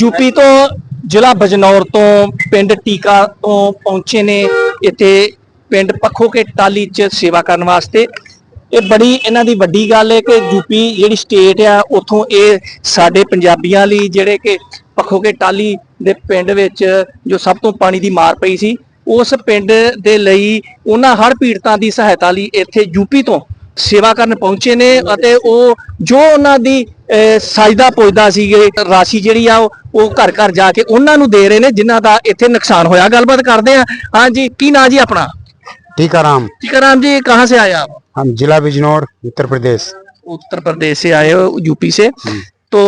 UP ਤੋਂ ਜ਼ਿਲ੍ਹਾ ਬਜਨੌਰ ਤੋਂ ਪਿੰਡ ਟੀਕਾ ਤੋਂ ਪਹੁੰਚੇ ਨੇ। ਇੱਥੇ ਪਿੰਡ ਪੱਖੋ ਕੇ ਟਾਲੀ 'ਚ ਸੇਵਾ ਕਰਨ ਵਾਸਤੇ। ਇਹ ਬੜੀ ਇਹਨਾਂ ਦੀ ਵੱਡੀ ਗੱਲ ਹੈ ਕਿ ਯੂਪੀ ਜਿਹੜੀ ਸਟੇਟ ਆ, ਉਥੋਂ ਇਹ ਸਾਡੇ ਪੰਜਾਬੀਆਂ ਲਈ ਜਿਹੜੇ ਕਿ ਪੱਖੋ ਕੇ ਟਾਲੀ ਦੇ ਪਿੰਡ ਵਿੱਚ ਜੋ ਸਭ ਤੋਂ ਪਾਣੀ ਦੀ ਮਾਰ ਪਈ ਸੀ, ਉਸ ਪਿੰਡ ਦੇ ਲਈ ਉਹਨਾਂ ਹੜ੍ਹ ਪੀੜਤਾਂ ਦੀ ਸਹਾਇਤਾ ਲਈ ਇੱਥੇ ਯੂਪੀ ਤੋਂ ਸੇਵਾ ਕਰਨ ਪਹੁੰਚੇ ਨੇ ਅਤੇ ਉਹ ਜੋ ਉਹਨਾਂ ਦੀ ਸਾਜਦਾ ਪੁੱਜਦਾ ਸੀਗੇ ਰਾਸ਼ੀ ਜਿਹੜੀ ਆ ਉਹ- ਉਹ ਘਰ ਘਰ ਜਾ ਕੇ ਉਹਨਾਂ ਨੂੰ ਦੇ ਰਹੇ ਨੇ ਜਿਨ੍ਹਾਂ ਦਾ ਇੱਥੇ ਨੁਕਸਾਨ ਹੋਇਆ ਗੱਲਬਾਤ ਕਰਦੇ ਆ ਹਾਂਜੀ ਕੀ ਨਾਂ ਜੀ ਆਪਣਾ टीकाराम टीकाराम जी कहाँ से आए आप हम जिला बिजनौर उत्तर प्रदेश उत्तर प्रदेश से आए हो यूपी से तो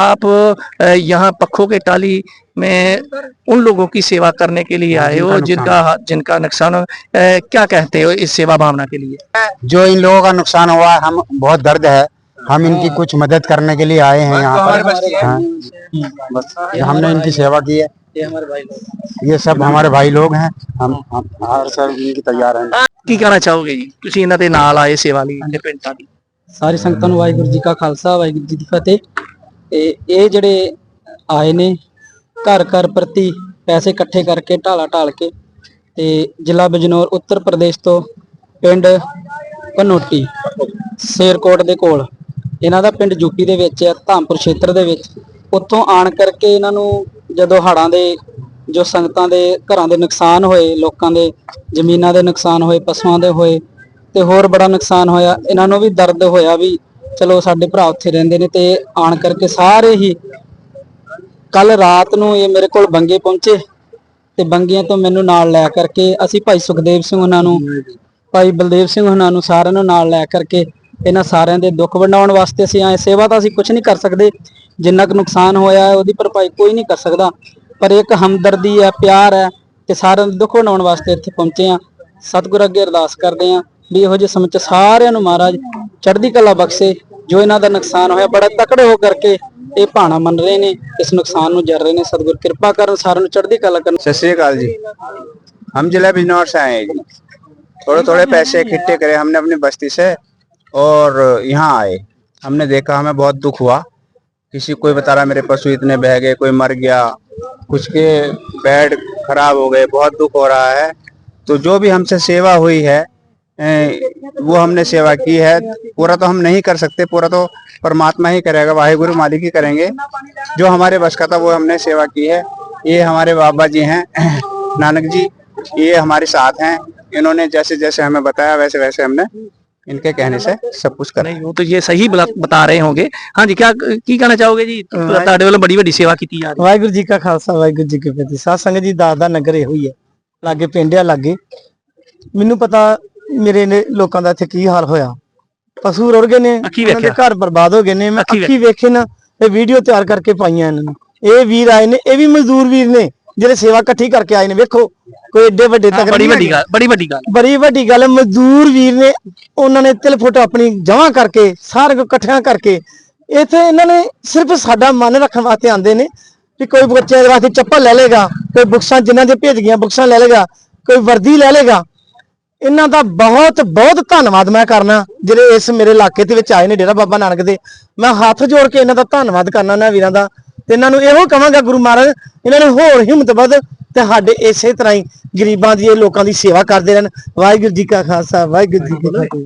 आप अ, यहाँ पखो के टाली में उन लोगों की सेवा करने के लिए आए हो जिनका जिनका नुकसान हो अ, क्या कहते हो इस सेवा भावना के लिए जो इन लोगों का नुकसान हुआ है हम बहुत दर्द है हम इनकी कुछ मदद करने के लिए आए हैं यहाँ पर हाँ, बस हमने इनकी सेवा की है ये हमारे भाई लोग ये सब हमारे भाई लोग हैं हम हम हर सर इनकी तैयार हैं ਕੀ ਕਹਿਣਾ ਚਾਹੋਗੇ ਜੀ ਤੁਸੀਂ ਇਹਨਾਂ ਦੇ ਨਾਲ ਆਏ ਸੇਵਾ ਲਈ ਇਹਦੇ ਪਿੰਡ ਦੀ ਸਾਰੀ ਸੰਗਤਾਂ ਨੂੰ ਵਾਹਿਗੁਰੂ ਜੀ ਕਾ ਖਾਲਸਾ ਵਾਹਿਗੁਰੂ ਜੀ ਦੀ ਫਤਿਹ ਤੇ ਇਹ ਜਿਹੜੇ ਆਏ ਨੇ ਘਰ ਘਰ ਪ੍ਰਤੀ ਪੈਸੇ ਇਕੱਠੇ ਕਰਕੇ ਢਾਲਾ ਢਾਲ ਕੇ ਤੇ ਜ਼ਿਲ੍ਹਾ ਬਜਨੌਰ ਉੱਤਰ ਪ੍ਰਦੇਸ਼ ਤੋਂ ਪਿੰਡ ਪਨੋਟੀ ਸ਼ੇਰਕੋਟ ਦੇ ਕੋਲ ਇਹਨਾਂ ਦਾ ਪਿੰਡ ਯੂਪੀ ਦੇ ਵਿੱਚ ਹੈ ਧਾਮਪੁਰ ਖੇਤਰ ਦੇ ਵਿੱਚ, ਉੱਥੋਂ ਆਣ ਕਰਕੇ ਇਹਨਾਂ ਨੂੰ ਜਦੋਂ ਹੜਾਂ ਦੇ, ਜੋ ਸੰਗਤਾਂ ਦੇ ਘਰਾਂ ਦੇ ਨੁਕਸਾਨ ਹੋਏ, ਲੋਕਾਂ ਦੇ, ਜ਼ਮੀਨਾਂ ਦੇ ਨੁਕਸਾਨ ਹੋਏ, ਪਸ਼ੂਆਂ ਦੇ ਹੋਏ, ਤੇ ਹੋਰ ਬੜਾ ਨੁਕਸਾਨ ਹੋਇਆ, ਇਹਨਾਂ ਨੂੰ ਵੀ ਦਰਦ ਹੋਇਆ ਵੀ ਚਲੋ ਸਾਡੇ ਭਰਾ ਉੱਥੇ ਰਹਿੰਦੇ ਨੇ ਤੇ ਆਣ ਕਰਕੇ ਸਾਰੇ ਹੀ ਕੱਲ ਰਾਤ ਨੂੰ ਇਹ ਮੇਰੇ ਕੋਲ ਬੰਗੇ ਪਹੁੰਚੇ ਤੇ ਬੰਗੀਆਂ ਤੋਂ ਮੈਨੂੰ ਨਾਲ ਲੈ ਕਰਕੇ, ਅਸੀਂ ਭਾਈ ਸੁਖਦੇਵ ਸਿੰਘ ਉਹਨਾਂ ਨੂੰ, ਭਾਈ ਬਲਦੇਵ ਸਿੰਘ ਉਹਨਾਂ ਨੂੰ ਸਾਰਿਆਂ ਨੂੰ ਨਾਲ ਲੈ ਕਰਕੇ ਇਹਨਾਂ ਸਾਰਿਆਂ ਦੇ ਦੁੱਖ ਵੰਡਾਉਣ ਵਾਸਤੇ ਅਸੀਂ ਆਏ ਸੇਵਾ ਤਾਂ ਅਸੀਂ ਕੁਝ ਨਹੀਂ ਕਰ ਸਕਦੇ ਜਿੰਨਾ ਕੁ ਨੁਕਸਾਨ ਹੋਇਆ ਹੈ ਉਹਦੀ ਭਰਪਾਈ ਕੋਈ ਨਹੀਂ ਕਰ ਸਕਦਾ ਪਰ ਇੱਕ ਹਮਦਰਦੀ ਹੈ ਪਿਆਰ ਹੈ ਤੇ ਸਾਰਿਆਂ ਦੇ ਦੁੱਖ ਵੰਡਾਉਣ ਵਾਸਤੇ ਇੱਥੇ ਪਹੁੰਚੇ ਆ ਸਤਿਗੁਰ ਅੱਗੇ ਅਰਦਾਸ ਕਰਦੇ ਆ ਵੀ ਇਹੋ ਜਿਹੇ ਸਮੇਂ ਚ ਸਾਰਿਆਂ ਨੂੰ ਮਹਾਰਾਜ ਚੜ੍ਹਦੀ ਕਲਾ ਬਖਸ਼ੇ ਜੋ ਇਹਨਾਂ ਦਾ ਨੁਕਸਾਨ ਹੋਇਆ ਬੜਾ ਤਕੜੇ ਹੋ ਕਰਕੇ ਇਹ ਭਾਣਾ ਮੰਨ ਰਹੇ ਨੇ ਇਸ ਨੁਕਸਾਨ ਨੂੰ ਜਰ ਰਹੇ ਨੇ ਸਤਿਗੁਰ ਕਿਰਪਾ ਕਰਨ ਸਾਰਿਆਂ ਨੂੰ ਚੜ੍ਹਦੀ ਕਲਾ ਕਰਨ सत श्रीकाल जी हम जिला बिजनौर से आए हैं जी थोड़े थोड़े पैसे इकट्ठे करे हमने अपनी बस्ती से और यहाँ आए। हमने देखा, हमें बहुत दुख हुआ। किसी कोई बता रहा मेरे पशु इतने बह गए, कोई मर गया, कुछ के बेड खराब हो गए, बहुत दुख हो रहा है। तो जो भी हमसे सेवा हुई है वो हमने सेवा की है। पूरा तो हम नहीं कर सकते, पूरा तो परमात्मा ही करेगा, वाहिगुरु मालिक ही करेंगे। जो हमारे बस का था, वो हमने सेवा की है। ये हमारे बाबा जी हैं। नानक जी, ये हमारे साथ हैं। इन्होंने जैसे जैसे हमें बताया वैसे वैसे हमने इनके कहने से सब कुछ करा नहीं वो तो ये सही बला- बता रहे होंगे हाँ जी क्या की कहना ਚਾਹੋਗੇ ਜੀ ਤੁਹਾਡੇ ਵੱਲੋਂ ਬੜੀ ਵੱਡੀ ਸੇਵਾ ਕੀਤੀ ਜਾ ਰਹੀ ਵਾਹਿਗੁਰੂ ਜੀ ਕਾ ਖਾਲਸਾ ਵਾਹਿਗੁਰੂ ਜੀ ਕੀ ਫਤਿਹ ਸਾਧ ਸੰਗਤ ਜੀ ਦਾਸ ਦਾ ਨਗਰ ਇਹੋ ਹੀ ਹੈ ਲਾਗੇ ਪਿੰਡ ਆ ਲਾਗੇ ਮੈਨੂੰ ਪਤਾ ਮੇਰੇ ਨੇ ਲੋਕਾਂ ਦਾ ਇੱਥੇ ਕੀ ਹਾਲ ਹੋਇਆ ਪਸ਼ੂ ਰੁੜ ਗਏ ਨੇ ਅੱਖੀਂ ਉਹਨਾਂ ਦੇ ਵੇਖਿਆ। ਘਰ ਬਰਬਾਦ ਹੋ ਗਏ ਨੇ ਮੈਂ ਅੱਖੀਂ ਅੱਖੀ ਵੇਖੇ ਨਾ ਇਹ ਵੀਡੀਓ ਤਿਆਰ ਕਰਕੇ ਪਾਈਆਂ ਇਹਨਾਂ ਨੂੰ ਇਹ ਵੀਰ ਆਏ ਨੇ ਇਹ ਵੀ ਮਜ਼ਦੂਰ ਵੀਰ ਨੇ ਜਿਹੜੇ ਸੇਵਾ ਇਕੱਠੀ ਕਰਕੇ ਆਏ ਨੇ ਵੇਖੋ ਕੋਈ ਏਡੇ ਵੱਡੇ ਤੱਕ ਬੜੀ ਵੱਡੀ ਗੱਲ ਬੜੀ ਵੱਡੀ ਗੱਲ। ਬੜੀ ਵੱਡੀ ਗੱਲ ਮਜ਼ਦੂਰ ਵੀਰ ਨੇ ਉਹਨਾਂ ਨੇ ਤਿਲ ਫੁੱਟ ਆਪਣੀ ਜਮ੍ਹਾਂ ਕਰਕੇ ਸਾਰੇ ਕੋ ਇਕੱਠਿਆਂ ਕਰਕੇ ਇੱਥੇ ਇਹਨਾਂ ਨੇ ਸਿਰਫ ਸਾਡਾ ਮਨ ਰੱਖਣ ਵਾਸਤੇ ਆਂਦੇ ਨੇ ਕਿ ਕੋਈ ਬੱਚੇ ਦੇ ਵਾਸਤੇ ਚੱਪਲ ਲੈ ਲੇਗਾ ਕੋਈ ਬੁਕਸਾਂ ਜਿਨ੍ਹਾਂ ਦੇ ਭੇਜ ਗਈਆਂ ਬੁਕਸਾਂ ਲੈ ਲੇਗਾ ਕੋਈ ਵਰਦੀ ਲੈ ਲੇਗਾ ਇਹਨਾਂ ਦਾ ਬਹੁਤ ਬਹੁਤ ਧੰਨਵਾਦ ਮੈਂ ਕਰਨਾ ਜਿਹੜੇ ਇਸ ਮੇਰੇ ਇਲਾਕੇ ਦੇ ਵਿੱਚ ਆਏ ਨੇ ਡੇਰਾ ਬਾਬਾ ਨਾਨਕ ਦੇ। ਮੈਂ ਹੱਥ ਜੋੜ ਕੇ ਇਹਨਾਂ ਦਾ ਧੰਨਵਾਦ ਕਰਨਾ ਇਹਨਾਂ ਵੀਰਾਂ ਦਾ। ਤੇ ਇਹਨਾਂ ਨੂੰ ਇਹੋ ਕਹਾਂਗਾ ਗੁਰੂ ਮਹਾਰਾਜ, ਇਹਨਾਂ ਨੂੰ ਹੋਰ ਹਿੰਮਤ ਵੱਧ ਤੇ ਸਾਡੇ ਇਸੇ ਤਰ੍ਹਾਂ ਹੀ ਗਰੀਬਾਂ ਦੀ ਇਹ ਲੋਕਾਂ ਦੀ ਸੇਵਾ ਕਰਦੇ ਰਹਿਣ। ਵਾਹਿਗੁਰੂ ਜੀ ਕਾ ਖਾਲਸਾ, ਵਾਹਿਗੁਰੂ ਜੀ ਕੀ ਫਤਿਹ।